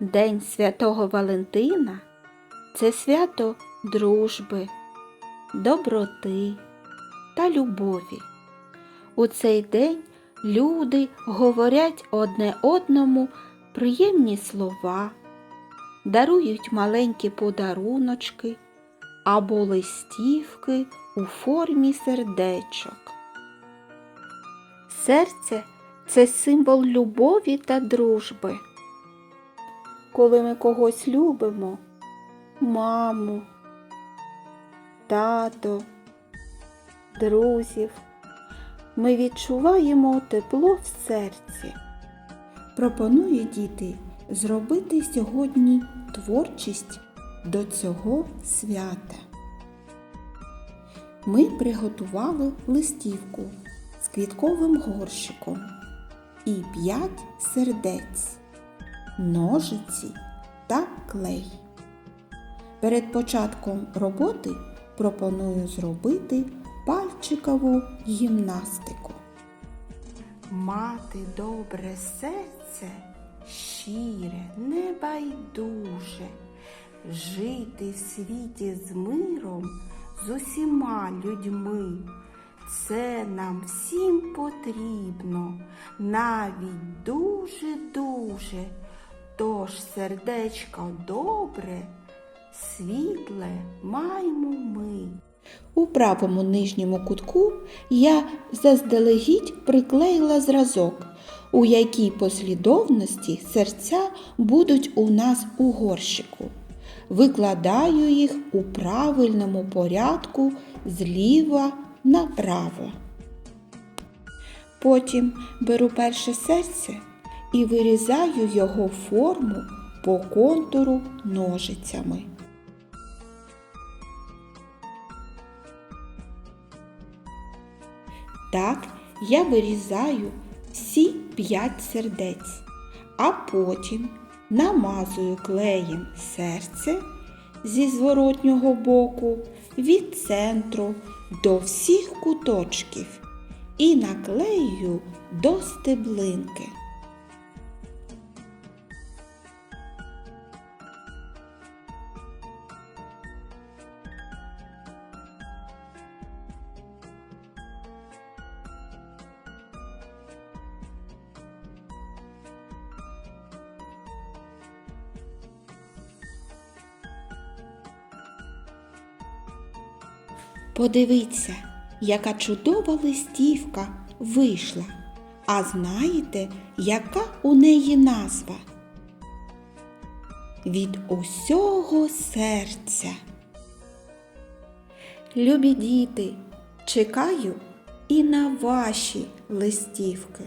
День Святого Валентина це свято дружби, доброти та любові. У цей день люди говорять одне одному приємні слова, дарують маленькі подаруночки або листівки у формі сердечок. Серце це символ любові та дружби. Коли ми когось любимо, маму, тато, друзів, ми відчуваємо тепло в серці. Пропоную діти зробити сьогодні творчість до цього свята. Ми приготували листівку з квітковим горщиком і п'ять сердець, ножиці та клей. Перед початком роботи пропоную зробити пальчикову гімнастику. Мати добре серце, щире, небайдуже, жити в світі з миром з усіма людьми. Це нам всім потрібно, навіть дуже-дуже. Тож сердечко добре, світле маємо ми. У правому нижньому кутку я заздалегідь приклеїла зразок, у якій послідовності серця будуть у нас у горщику. Викладаю їх у правильному порядку зліва направо. Потім беру перше серце і вирізаю його форму по контуру ножицями. Так я вирізаю всі п'ять сердець, а потім намазую клеєм серце зі зворотнього боку від центру до всіх куточків і наклею до стеблинки. Подивіться, яка чудова листівка вийшла. А знаєте, яка у неї назва? Від усього серця. Любі діти, чекаю і на ваші листівки.